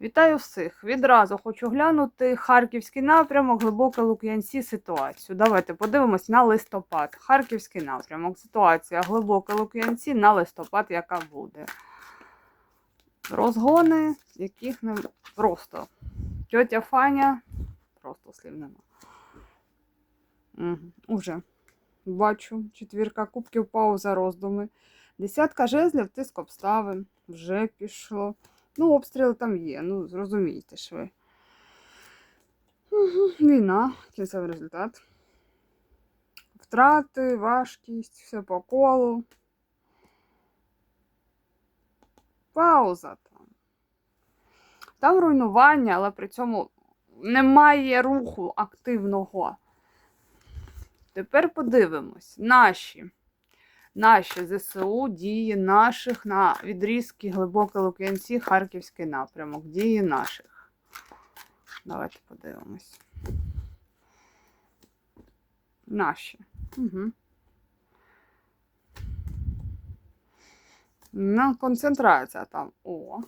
Вітаю всіх! Відразу хочу глянути Харківський напрямок, глибоке Лук'янці ситуацію. Давайте подивимось на листопад. Харківський напрямок, ситуація глибоке Лук'янці на листопад, яка буде. Розгони, яких не просто. Тьотя Фаня, просто слів нема. Угу. Уже. Бачу, четвірка кубків, пауза, роздуми. Десятка жезлів, тиск обставин. Вже пішло. Ну, обстріли там є, ну, зрозумієте ж ви. Війна, кінцевий результат. Втрати, важкість, все по колу. Пауза там. Там руйнування, але при цьому немає руху активного. Тепер подивимось. Наші. Наші ЗСУ, дії наших на відрізки глибоке Лук'янці, Харківський напрямок. Дії наших. Давайте подивимось. Наші. Угу. На концентрація там. О.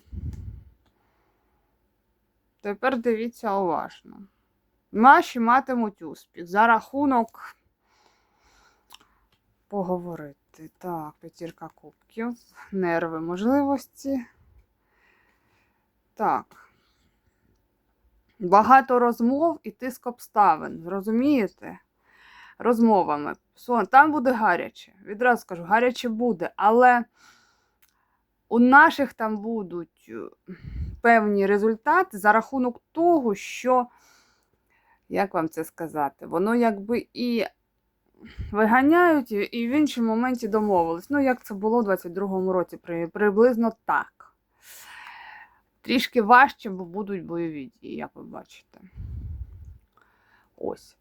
Тепер дивіться уважно. Наші матимуть успіх за рахунок поговорити. Так, п'ятірка кубків, нерви можливості. Так. Багато розмов і тиск обставин. Розумієте? Розмовами. Там буде гаряче. Відразу скажу, гаряче буде, але у наших там будуть е, певні результати за рахунок того, що, як вам це сказати, воно якби і виганяють, і- в іншому моменті домовились. Ну, як це було у 22-му році, при- приблизно так. Трішки важче, бо будуть бойові дії, як ви бачите. Ось.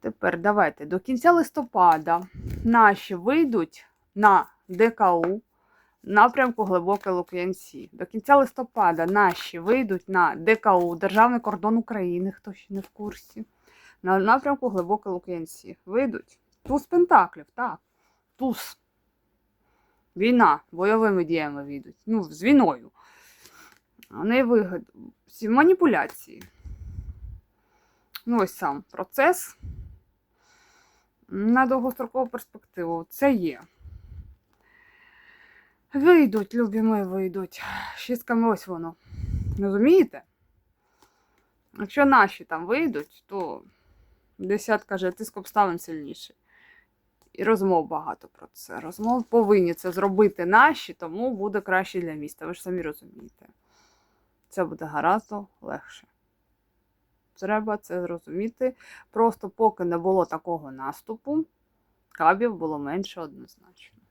Tепер давайте до кінця листопада наші вийдуть на ДКУ напрямку Глибоке Лук'янці. До кінця листопада наші вийдуть на ДКУ, Державний кордон України, хто ще не в курсі. На напрямку Глибоке Лук'янці. Вийдуть. Туз Пентаклів, так. Туз. Війна. Бойовими діями вийдуть. Ну, з війною. Вони вигод... всі маніпуляції. Ну, ось сам процес на довгострокову перспективу. Це є. Вийдуть, любі мої, вийдуть. Шістками ось воно. Розумієте? Якщо наші там вийдуть, то десятка каже, тиск обставин сильніший. І розмов багато про це. Розмов повинні це зробити наші, тому буде краще для міста. Ви ж самі розумієте. Це буде гаразд легше. Треба це зрозуміти. Просто поки не було такого наступу, кабів було менше однозначно.